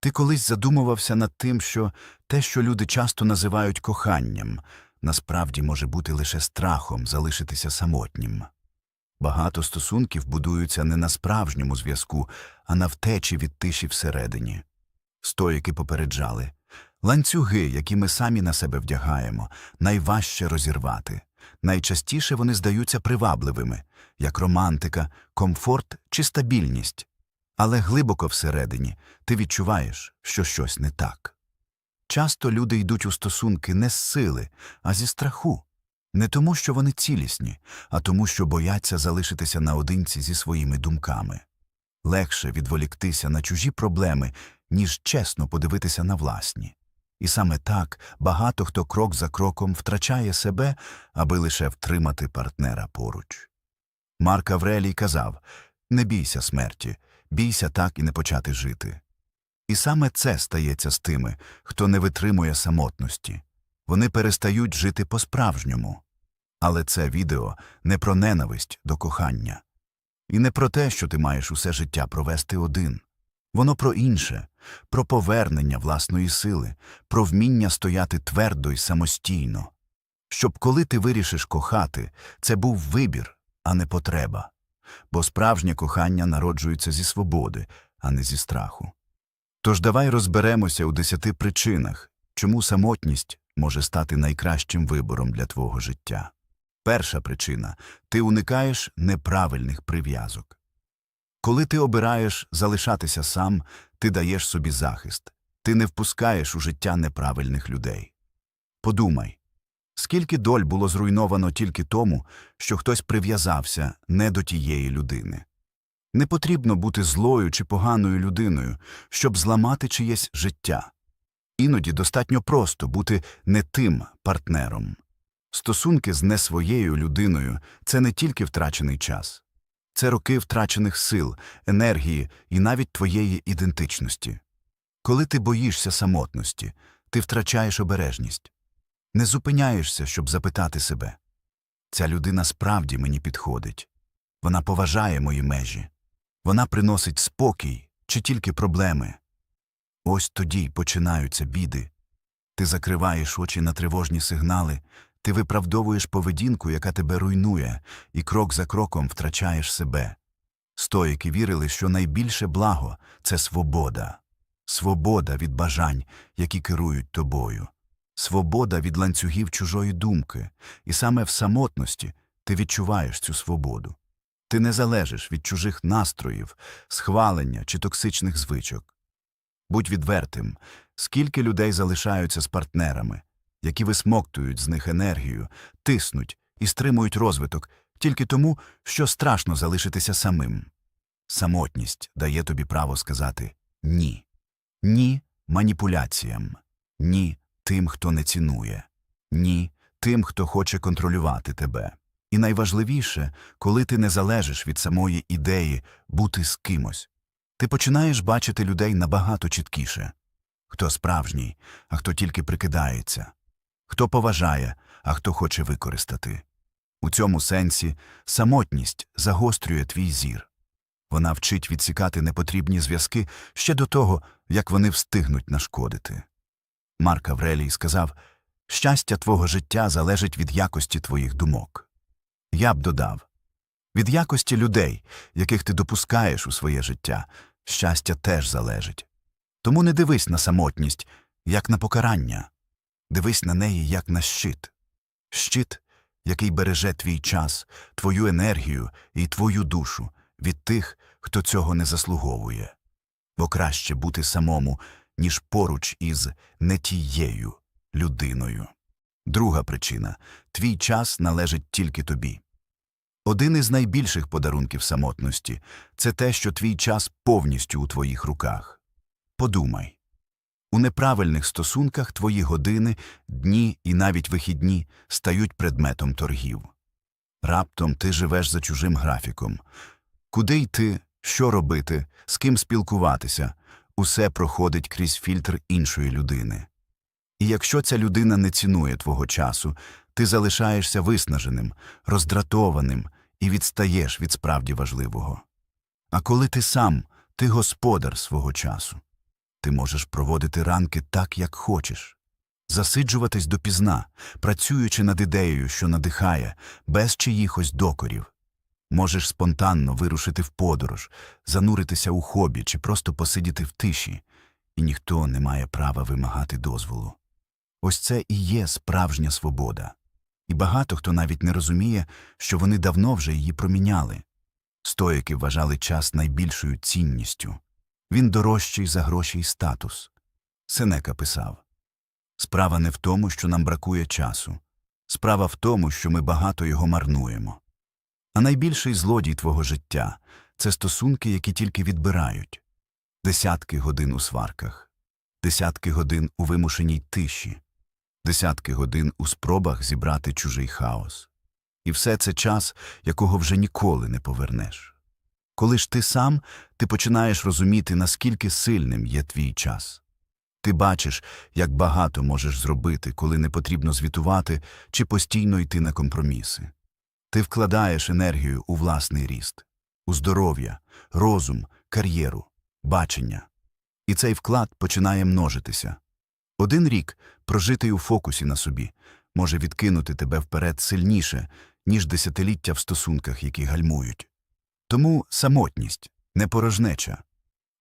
Ти колись задумувався над тим, що те, що люди часто називають коханням, насправді може бути лише страхом залишитися самотнім. Багато стосунків будуються не на справжньому зв'язку, а на втечі від тиші всередині. Стоїки попереджали ланцюги, які ми самі на себе вдягаємо, найважче розірвати. Найчастіше вони здаються привабливими, як романтика, комфорт чи стабільність. Але глибоко всередині ти відчуваєш, що щось не так. Часто люди йдуть у стосунки не з сили, а зі страху. Не тому, що вони цілісні, а тому, що бояться залишитися наодинці зі своїми думками. Легше відволіктися на чужі проблеми, ніж чесно подивитися на власні. І саме так багато хто крок за кроком втрачає себе, аби лише втримати партнера поруч. Марк Аврелій казав Не бійся смерті, бійся так і не почати жити. І саме це стається з тими, хто не витримує самотності. Вони перестають жити по-справжньому. Але це відео не про ненависть до кохання. І не про те, що ти маєш усе життя провести один. Воно про інше, про повернення власної сили, про вміння стояти твердо й самостійно. Щоб коли ти вирішиш кохати, це був вибір, а не потреба. Бо справжнє кохання народжується зі свободи, а не зі страху. Тож давай розберемося у десяти причинах, чому самотність може стати найкращим вибором для твого життя. Перша причина ти уникаєш неправильних прив'язок. Коли ти обираєш залишатися сам, ти даєш собі захист, ти не впускаєш у життя неправильних людей. Подумай, скільки доль було зруйновано тільки тому, що хтось прив'язався не до тієї людини. Не потрібно бути злою чи поганою людиною, щоб зламати чиєсь життя. Іноді достатньо просто бути не тим партнером. Стосунки з не своєю людиною це не тільки втрачений час, це роки втрачених сил, енергії і навіть твоєї ідентичності. Коли ти боїшся самотності, ти втрачаєш обережність. Не зупиняєшся, щоб запитати себе ця людина справді мені підходить, вона поважає мої межі, вона приносить спокій чи тільки проблеми. Ось тоді починаються біди. Ти закриваєш очі на тривожні сигнали, ти виправдовуєш поведінку, яка тебе руйнує, і крок за кроком втрачаєш себе. Стоїки вірили, що найбільше благо це свобода. Свобода від бажань, які керують тобою. Свобода від ланцюгів чужої думки. І саме в самотності ти відчуваєш цю свободу. Ти не залежиш від чужих настроїв, схвалення чи токсичних звичок. Будь відвертим, скільки людей залишаються з партнерами, які висмоктують з них енергію, тиснуть і стримують розвиток тільки тому, що страшно залишитися самим. Самотність дає тобі право сказати ні. Ні маніпуляціям, ні тим, хто не цінує, ні тим, хто хоче контролювати тебе. І найважливіше, коли ти не залежиш від самої ідеї бути з кимось, ти починаєш бачити людей набагато чіткіше хто справжній, а хто тільки прикидається, хто поважає, а хто хоче використати. У цьому сенсі самотність загострює твій зір. Вона вчить відсікати непотрібні зв'язки ще до того, як вони встигнуть нашкодити. Марк Аврелій сказав щастя твого життя залежить від якості твоїх думок. Я б додав від якості людей, яких ти допускаєш у своє життя, щастя теж залежить. Тому не дивись на самотність, як на покарання, дивись на неї як на щит. Щит, який береже твій час, твою енергію і твою душу від тих, хто цього не заслуговує. Бо краще бути самому, ніж поруч із не тією людиною. Друга причина твій час належить тільки тобі. Один із найбільших подарунків самотності це те, що твій час повністю у твоїх руках. Подумай у неправильних стосунках твої години, дні і навіть вихідні стають предметом торгів. Раптом ти живеш за чужим графіком. Куди йти, що робити, з ким спілкуватися, усе проходить крізь фільтр іншої людини. І якщо ця людина не цінує твого часу, ти залишаєшся виснаженим, роздратованим і відстаєш від справді важливого. А коли ти сам, ти господар свого часу. Ти можеш проводити ранки так, як хочеш, засиджуватись допізна, працюючи над ідеєю, що надихає, без чиїхось докорів. Можеш спонтанно вирушити в подорож, зануритися у хобі чи просто посидіти в тиші, і ніхто не має права вимагати дозволу. Ось це і є справжня свобода. І багато хто навіть не розуміє, що вони давно вже її проміняли. Стоїки вважали час найбільшою цінністю. Він дорожчий за гроші й статус. Сенека писав Справа не в тому, що нам бракує часу. Справа в тому, що ми багато його марнуємо. А найбільший злодій твого життя це стосунки, які тільки відбирають десятки годин у сварках, десятки годин у вимушеній тиші, десятки годин у спробах зібрати чужий хаос. І все це час, якого вже ніколи не повернеш. Коли ж ти сам, ти починаєш розуміти, наскільки сильним є твій час. Ти бачиш, як багато можеш зробити, коли не потрібно звітувати чи постійно йти на компроміси. Ти вкладаєш енергію у власний ріст, у здоров'я, розум, кар'єру, бачення. І цей вклад починає множитися. Один рік, прожитий у фокусі на собі, може відкинути тебе вперед сильніше, ніж десятиліття в стосунках, які гальмують. Тому самотність, не порожнеча.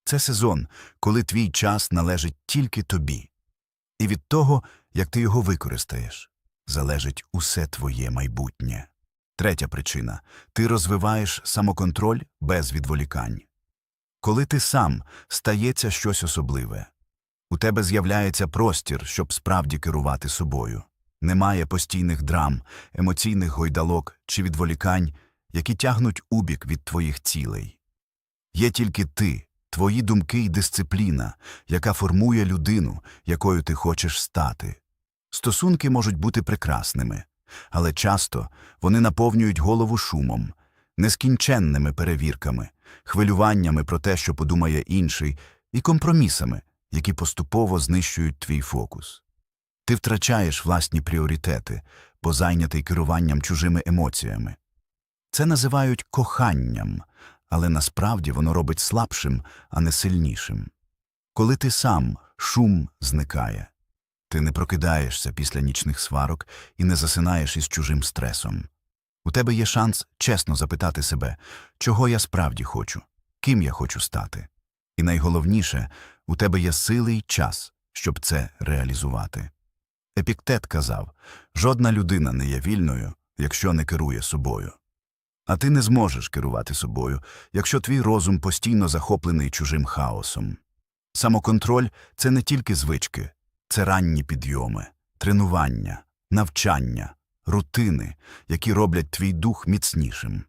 Це сезон, коли твій час належить тільки тобі. І від того, як ти його використаєш, залежить усе твоє майбутнє. Третя причина ти розвиваєш самоконтроль без відволікань. Коли ти сам стається щось особливе, у тебе з'являється простір, щоб справді керувати собою. Немає постійних драм, емоційних гойдалок чи відволікань, які тягнуть убік від твоїх цілей. Є тільки ти, твої думки й дисципліна, яка формує людину, якою ти хочеш стати. Стосунки можуть бути прекрасними, але часто вони наповнюють голову шумом, нескінченними перевірками, хвилюваннями про те, що подумає інший, і компромісами, які поступово знищують твій фокус. Ти втрачаєш власні пріоритети, бо зайнятий керуванням чужими емоціями. Це називають коханням, але насправді воно робить слабшим, а не сильнішим. Коли ти сам, шум зникає. Ти не прокидаєшся після нічних сварок і не засинаєш із чужим стресом. У тебе є шанс чесно запитати себе, чого я справді хочу, ким я хочу стати. І найголовніше, у тебе є сили й час, щоб це реалізувати. Епіктет казав жодна людина не є вільною, якщо не керує собою. А ти не зможеш керувати собою, якщо твій розум постійно захоплений чужим хаосом. Самоконтроль це не тільки звички, це ранні підйоми, тренування, навчання, рутини, які роблять твій дух міцнішим.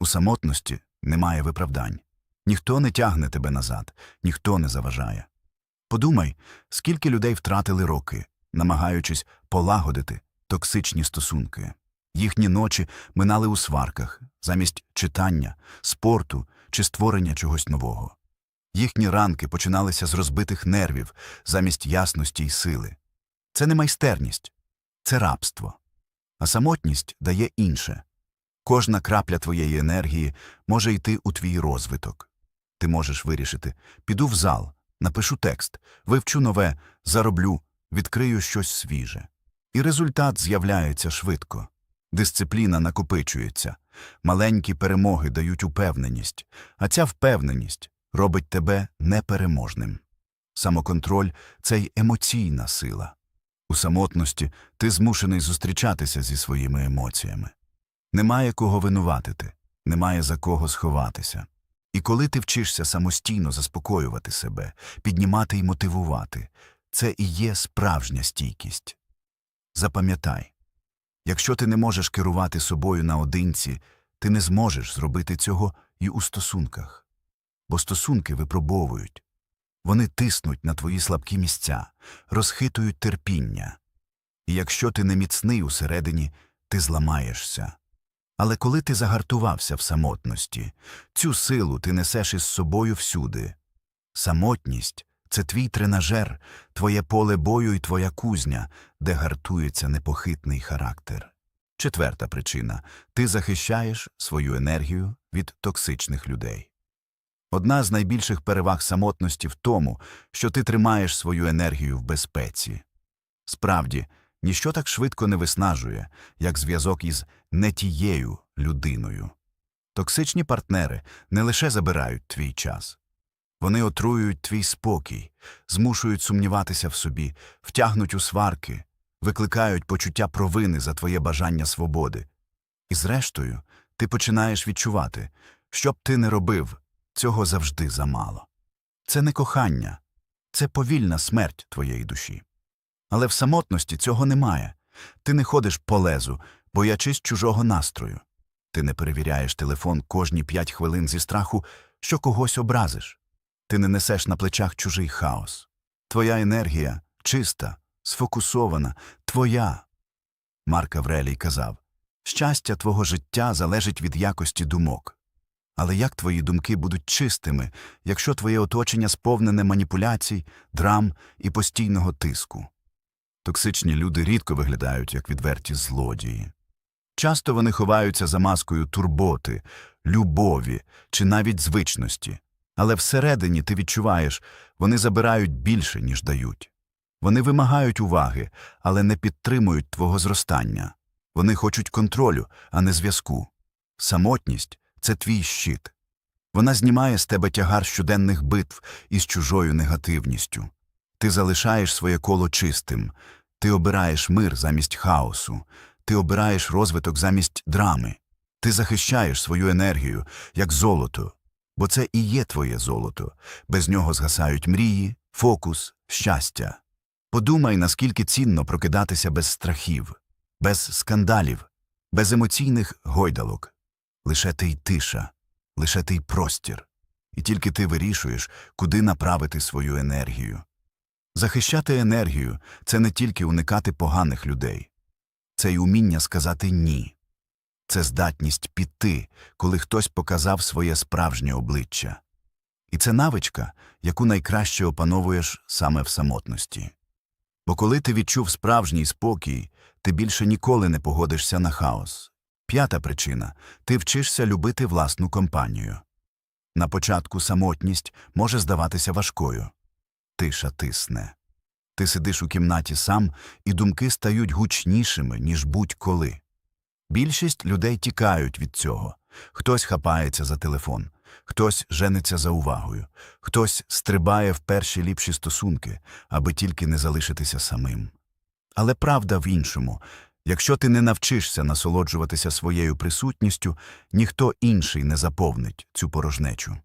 У самотності немає виправдань. Ніхто не тягне тебе назад, ніхто не заважає. Подумай, скільки людей втратили роки, намагаючись полагодити токсичні стосунки. Їхні ночі минали у сварках, замість читання, спорту чи створення чогось нового. Їхні ранки починалися з розбитих нервів замість ясності й сили. Це не майстерність, це рабство. А самотність дає інше. Кожна крапля твоєї енергії може йти у твій розвиток. Ти можеш вирішити піду в зал, напишу текст, вивчу нове, зароблю, відкрию щось свіже. І результат з'являється швидко. Дисципліна накопичується, маленькі перемоги дають упевненість, а ця впевненість робить тебе непереможним. Самоконтроль це й емоційна сила. У самотності ти змушений зустрічатися зі своїми емоціями. Немає кого винуватити, немає за кого сховатися. І коли ти вчишся самостійно заспокоювати себе, піднімати і мотивувати, це і є справжня стійкість. Запам'ятай, якщо ти не можеш керувати собою наодинці, ти не зможеш зробити цього і у стосунках. Бо стосунки випробовують. Вони тиснуть на твої слабкі місця, розхитують терпіння. І якщо ти не міцний усередині, ти зламаєшся. Але коли ти загартувався в самотності, цю силу ти несеш із собою всюди. Самотність це твій тренажер, твоє поле бою і твоя кузня, де гартується непохитний характер. Четверта причина ти захищаєш свою енергію від токсичних людей. Одна з найбільших переваг самотності в тому, що ти тримаєш свою енергію в безпеці. Справді, ніщо так швидко не виснажує, як зв'язок із не тією людиною. Токсичні партнери не лише забирають твій час, вони отруюють твій спокій, змушують сумніватися в собі, втягнуть у сварки, викликають почуття провини за твоє бажання свободи. І зрештою, ти починаєш відчувати, що б ти не робив, цього завжди замало. Це не кохання, це повільна смерть твоєї душі. Але в самотності цього немає. Ти не ходиш по лезу, боячись чужого настрою. Ти не перевіряєш телефон кожні п'ять хвилин зі страху, що когось образиш. Ти не несеш на плечах чужий хаос. Твоя енергія чиста, сфокусована, твоя. Марк Аврелій казав щастя твого життя залежить від якості думок. Але як твої думки будуть чистими, якщо твоє оточення сповнене маніпуляцій, драм і постійного тиску? Токсичні люди рідко виглядають як відверті злодії. Часто вони ховаються за маскою турботи, любові чи навіть звичності, але всередині ти відчуваєш, вони забирають більше, ніж дають. Вони вимагають уваги, але не підтримують твого зростання. Вони хочуть контролю, а не зв'язку. Самотність це твій щит. Вона знімає з тебе тягар щоденних битв із чужою негативністю. Ти залишаєш своє коло чистим, ти обираєш мир замість хаосу, ти обираєш розвиток замість драми, ти захищаєш свою енергію, як золото, бо це і є твоє золото, без нього згасають мрії, фокус, щастя. Подумай, наскільки цінно прокидатися без страхів, без скандалів, без емоційних гойдалок. Лише ти й тиша, лише ти й простір, і тільки ти вирішуєш, куди направити свою енергію. Захищати енергію це не тільки уникати поганих людей, це й уміння сказати ні. Це здатність піти, коли хтось показав своє справжнє обличчя. І це навичка, яку найкраще опановуєш саме в самотності. Бо коли ти відчув справжній спокій, ти більше ніколи не погодишся на хаос. П'ята причина ти вчишся любити власну компанію. На початку самотність може здаватися важкою. Тиша тисне. Ти сидиш у кімнаті сам, і думки стають гучнішими, ніж будь-коли. Більшість людей тікають від цього. Хтось хапається за телефон, хтось жениться за увагою, хтось стрибає в перші ліпші стосунки, аби тільки не залишитися самим. Але правда в іншому якщо ти не навчишся насолоджуватися своєю присутністю, ніхто інший не заповнить цю порожнечу.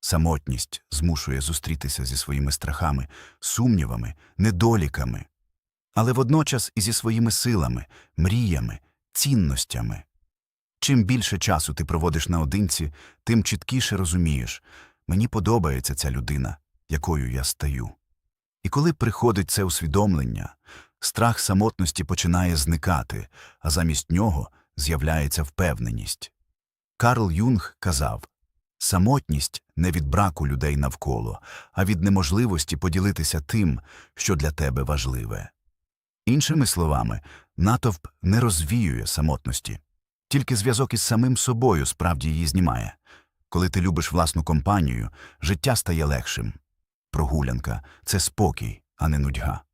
Самотність змушує зустрітися зі своїми страхами, сумнівами, недоліками, але водночас і зі своїми силами, мріями, цінностями. Чим більше часу ти проводиш наодинці, тим чіткіше розумієш мені подобається ця людина, якою я стаю. І коли приходить це усвідомлення, страх самотності починає зникати, а замість нього з'являється впевненість. Карл Юнг казав самотність не від браку людей навколо, а від неможливості поділитися тим, що для тебе важливе. Іншими словами, натовп не розвіює самотності, тільки зв'язок із самим собою справді її знімає. Коли ти любиш власну компанію, життя стає легшим. Прогулянка це спокій, а не нудьга.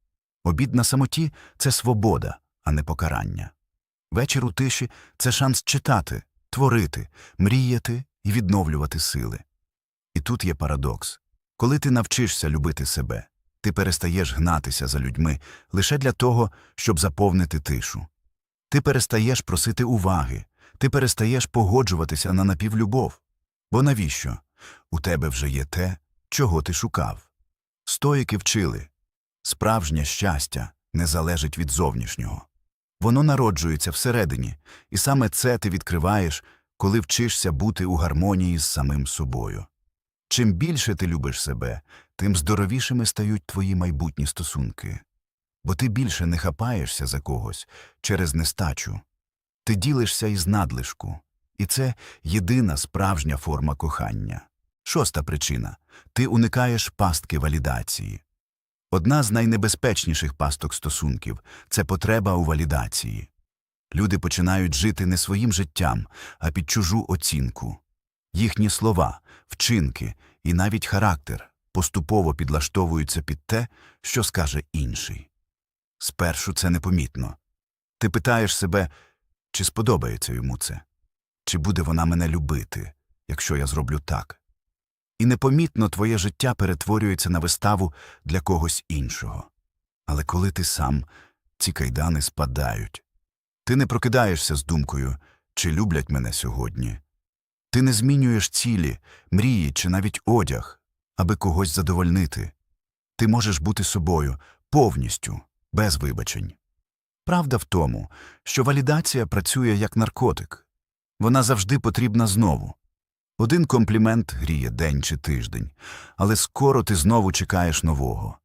Обід на самоті це свобода, а не покарання. Вечір у тиші це шанс читати, творити, мріяти і відновлювати сили. І тут є парадокс коли ти навчишся любити себе, ти перестаєш гнатися за людьми лише для того, щоб заповнити тишу. Ти перестаєш просити уваги, ти перестаєш погоджуватися на напівлюбов. Бо навіщо? У тебе вже є те, чого ти шукав. Стоїки вчили справжнє щастя не залежить від зовнішнього. Воно народжується всередині, і саме це ти відкриваєш, коли вчишся бути у гармонії з самим собою. Чим більше ти любиш себе, тим здоровішими стають твої майбутні стосунки. Бо ти більше не хапаєшся за когось через нестачу. Ти ділишся із надлишку, і це єдина справжня форма кохання. Шоста причина ти уникаєш пастки валідації. Одна з найнебезпечніших пасток стосунків це потреба у валідації. Люди починають жити не своїм життям, а під чужу оцінку. Їхні слова, вчинки і навіть характер поступово підлаштовуються під те, що скаже інший. Спершу це непомітно. Ти питаєш себе, чи сподобається йому це, чи буде вона мене любити, якщо я зроблю так. І непомітно твоє життя перетворюється на виставу для когось іншого. Але коли ти сам, ці кайдани спадають. Ти не прокидаєшся з думкою, чи люблять мене сьогодні. Ти не змінюєш цілі, мрії чи навіть одяг, аби когось задовольнити. Ти можеш бути собою повністю, без вибачень. Правда в тому, що валідація працює як наркотик. Вона завжди потрібна знову. Один комплімент гріє день чи тиждень, але скоро ти знову чекаєш нового.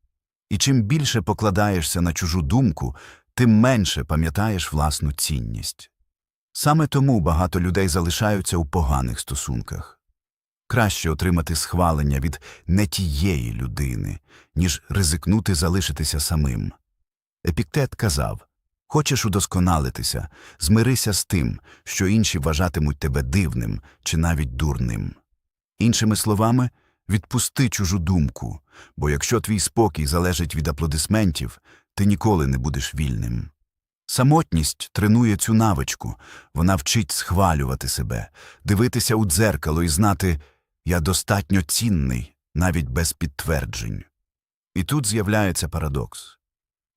І чим більше покладаєшся на чужу думку, тим менше пам'ятаєш власну цінність. Саме тому багато людей залишаються у поганих стосунках. Краще отримати схвалення від не тієї людини, ніж ризикнути залишитися самим. Епіктет казав Хочеш удосконалитися, змирися з тим, що інші вважатимуть тебе дивним чи навіть дурним. Іншими словами, відпусти чужу думку, бо якщо твій спокій залежить від аплодисментів, ти ніколи не будеш вільним. Самотність тренує цю навичку, вона вчить схвалювати себе, дивитися у дзеркало і знати я достатньо цінний, навіть без підтверджень. І тут з'являється парадокс.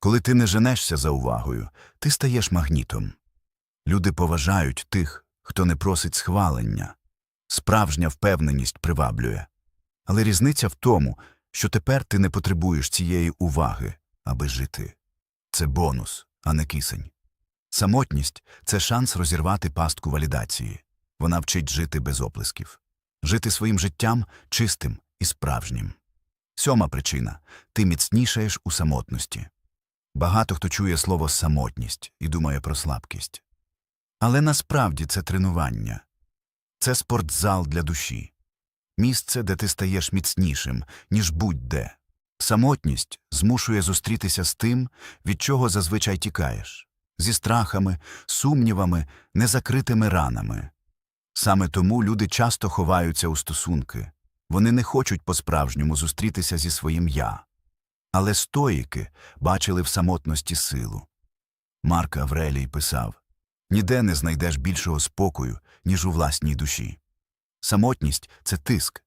Коли ти не женешся за увагою, ти стаєш магнітом. Люди поважають тих, хто не просить схвалення. Справжня впевненість приваблює. Але різниця в тому, що тепер ти не потребуєш цієї уваги, аби жити. Це бонус, а не кисень. Самотність це шанс розірвати пастку валідації. Вона вчить жити без оплесків, жити своїм життям чистим і справжнім. Сьома причина ти міцнішаєш у самотності. Багато хто чує слово самотність і думає про слабкість. Але насправді це тренування, це спортзал для душі, місце, де ти стаєш міцнішим, ніж будь-де. Самотність змушує зустрітися з тим, від чого зазвичай тікаєш, зі страхами, сумнівами, незакритими ранами. Саме тому люди часто ховаються у стосунки, вони не хочуть по-справжньому зустрітися зі своїм я. Але стоїки бачили в самотності силу. Марк Аврелій писав Ніде не знайдеш більшого спокою, ніж у власній душі. Самотність це тиск,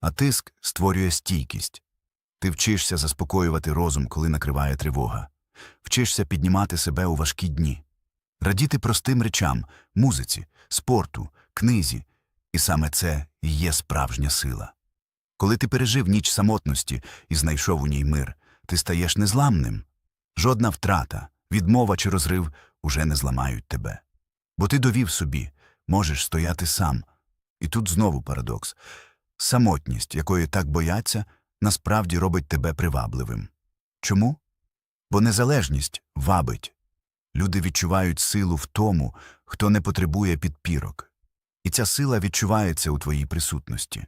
а тиск створює стійкість. Ти вчишся заспокоювати розум, коли накриває тривога, вчишся піднімати себе у важкі дні, радіти простим речам, музиці, спорту, книзі, і саме це і є справжня сила. Коли ти пережив ніч самотності і знайшов у ній мир, ти стаєш незламним. Жодна втрата, відмова чи розрив уже не зламають тебе. Бо ти довів собі, можеш стояти сам. І тут знову парадокс. Самотність, якої так бояться, насправді робить тебе привабливим. Чому? Бо незалежність вабить. Люди відчувають силу в тому, хто не потребує підпірок. І ця сила відчувається у твоїй присутності.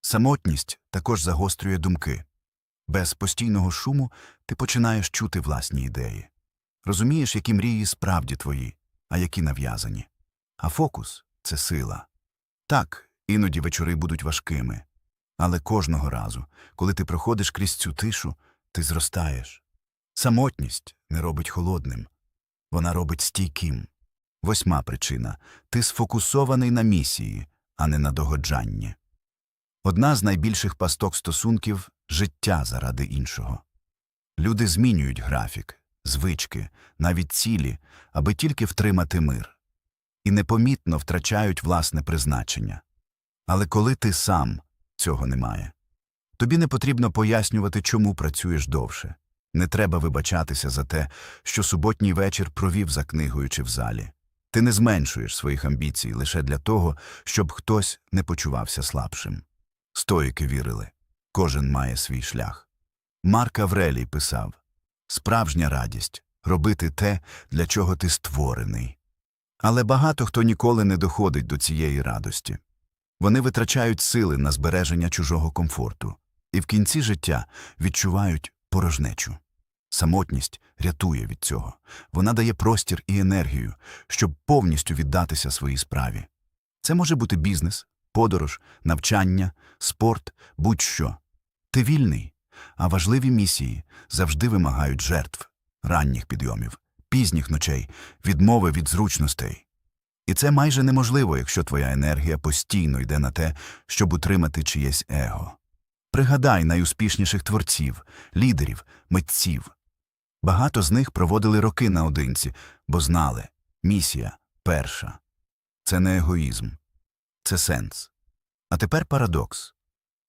Самотність також загострює думки. Без постійного шуму ти починаєш чути власні ідеї. Розумієш, які мрії справді твої, а які нав'язані. А фокус це сила. Так, іноді вечори будуть важкими. Але кожного разу, коли ти проходиш крізь цю тишу, ти зростаєш. Самотність не робить холодним, вона робить стійким. Восьма причина ти сфокусований на місії, а не на догоджанні. Одна з найбільших пасток стосунків життя заради іншого. Люди змінюють графік, звички, навіть цілі, аби тільки втримати мир, і непомітно втрачають власне призначення. Але коли ти сам цього немає, тобі не потрібно пояснювати, чому працюєш довше. Не треба вибачатися за те, що суботній вечір провів за книгою чи в залі. Ти не зменшуєш своїх амбіцій лише для того, щоб хтось не почувався слабшим. Стоїки вірили кожен має свій шлях. Марк Аврелій писав Справжня радість робити те, для чого ти створений. Але багато хто ніколи не доходить до цієї радості. Вони витрачають сили на збереження чужого комфорту і в кінці життя відчувають порожнечу. Самотність рятує від цього. Вона дає простір і енергію, щоб повністю віддатися своїй справі. Це може бути бізнес, подорож, навчання, спорт, будь-що. Ти вільний, а важливі місії завжди вимагають жертв, ранніх підйомів, пізніх ночей, відмови від зручностей. І це майже неможливо, якщо твоя енергія постійно йде на те, щоб утримати чиєсь его. Пригадай найуспішніших творців, лідерів, митців. Багато з них проводили роки наодинці, бо знали місія перша. Це не егоїзм, це сенс. А тепер парадокс.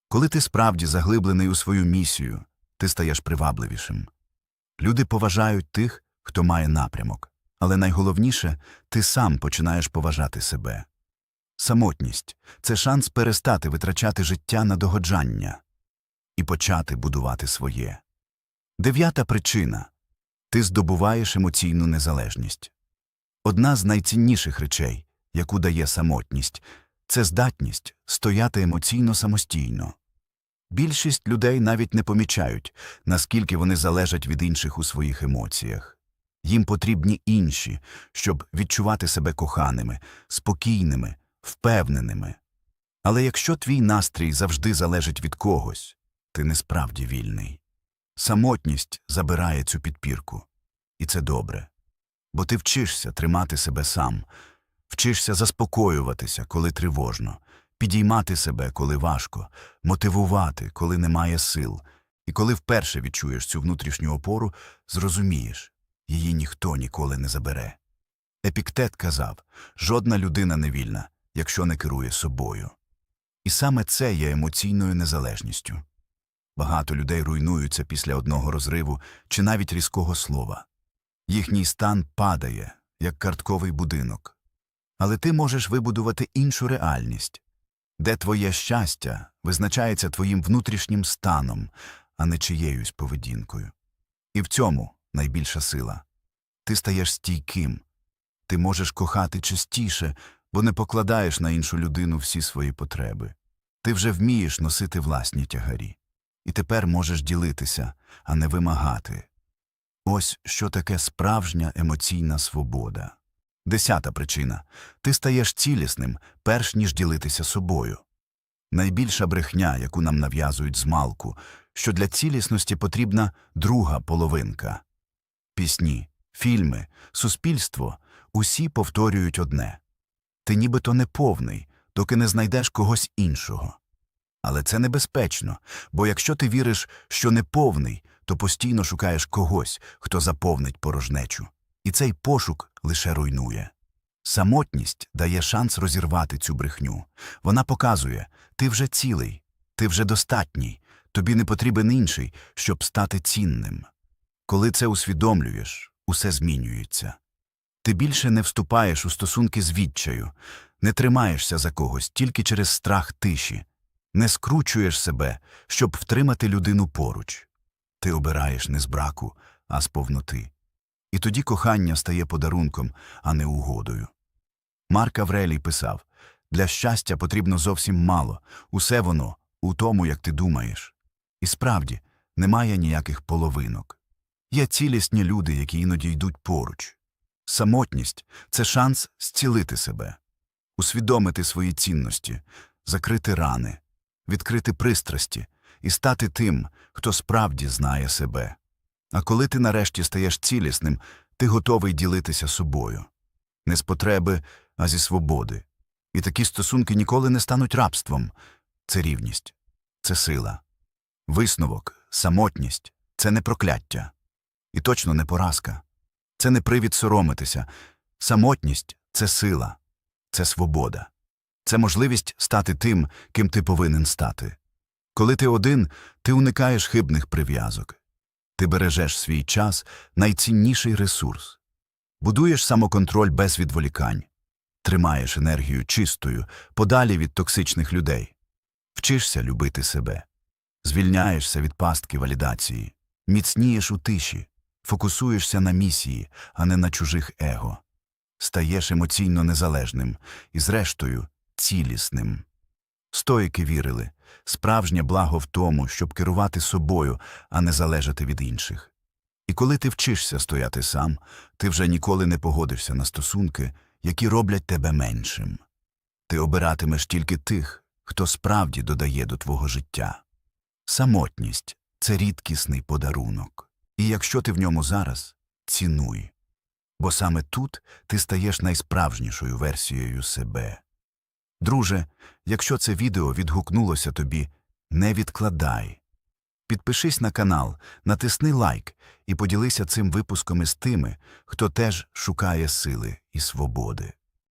Коли ти справді заглиблений у свою місію, ти стаєш привабливішим. Люди поважають тих, хто має напрямок, але найголовніше ти сам починаєш поважати себе. Самотність це шанс перестати витрачати життя на догоджання і почати будувати своє. Дев'ята причина ти здобуваєш емоційну незалежність. Одна з найцінніших речей, яку дає самотність, це здатність стояти емоційно самостійно. Більшість людей навіть не помічають, наскільки вони залежать від інших у своїх емоціях. Їм потрібні інші, щоб відчувати себе коханими, спокійними, впевненими. Але якщо твій настрій завжди залежить від когось, ти не справді вільний. Самотність забирає цю підпірку. І це добре. Бо ти вчишся тримати себе сам, вчишся заспокоюватися, коли тривожно, підіймати себе, коли важко, мотивувати, коли немає сил. І коли вперше відчуєш цю внутрішню опору, зрозумієш її ніхто ніколи не забере. Епіктет казав жодна людина не вільна, якщо не керує собою. І саме це є емоційною незалежністю. Багато людей руйнуються після одного розриву чи навіть різкого слова. Їхній стан падає, як картковий будинок. Але ти можеш вибудувати іншу реальність, де твоє щастя визначається твоїм внутрішнім станом, а не чиєюсь поведінкою. І в цьому найбільша сила. Ти стаєш стійким, ти можеш кохати частіше, бо не покладаєш на іншу людину всі свої потреби. Ти вже вмієш носити власні тягарі. І тепер можеш ділитися, а не вимагати. Ось що таке справжня емоційна свобода. Десята причина ти стаєш цілісним, перш ніж ділитися собою. Найбільша брехня, яку нам нав'язують змалку, що для цілісності потрібна друга половинка. Пісні, фільми, суспільство усі повторюють одне ти нібито не повний, доки не знайдеш когось іншого. Але це небезпечно, бо якщо ти віриш, що не повний, то постійно шукаєш когось, хто заповнить порожнечу. І цей пошук лише руйнує. Самотність дає шанс розірвати цю брехню. Вона показує ти вже цілий, ти вже достатній, тобі не потрібен інший, щоб стати цінним. Коли це усвідомлюєш, усе змінюється. Ти більше не вступаєш у стосунки з відчаю, не тримаєшся за когось тільки через страх тиші, не скручуєш себе, щоб втримати людину поруч. Ти обираєш не з браку, а з повноти. І тоді кохання стає подарунком, а не угодою. Марк Аврелій писав для щастя потрібно зовсім мало, усе воно у тому, як ти думаєш. І справді немає ніяких половинок. Є цілісні люди, які іноді йдуть поруч. Самотність це шанс зцілити себе, усвідомити свої цінності, закрити рани, відкрити пристрасті і стати тим, хто справді знає себе. А коли ти нарешті стаєш цілісним, ти готовий ділитися собою. Не з потреби, а зі свободи. І такі стосунки ніколи не стануть рабством. Це рівність, це сила. Висновок, самотність це не прокляття. І точно не поразка. Це не привід соромитися. Самотність це сила, це свобода. Це можливість стати тим, ким ти повинен стати. Коли ти один, ти уникаєш хибних прив'язок. Ти бережеш свій час найцінніший ресурс. Будуєш самоконтроль без відволікань, тримаєш енергію чистою, подалі від токсичних людей, вчишся любити себе, звільняєшся від пастки валідації, міцнієш у тиші, фокусуєшся на місії, а не на чужих его, стаєш емоційно незалежним і, зрештою, цілісним. Стоїки вірили справжнє благо в тому, щоб керувати собою, а не залежати від інших. І коли ти вчишся стояти сам, ти вже ніколи не погодишся на стосунки, які роблять тебе меншим. Ти обиратимеш тільки тих, хто справді додає до твого життя. Самотність це рідкісний подарунок. І якщо ти в ньому зараз, цінуй. Бо саме тут ти стаєш найсправжнішою версією себе. Друже, якщо це відео відгукнулося тобі, не відкладай. Підпишись на канал, натисни лайк і поділися цим випуском із тими, хто теж шукає сили і свободи.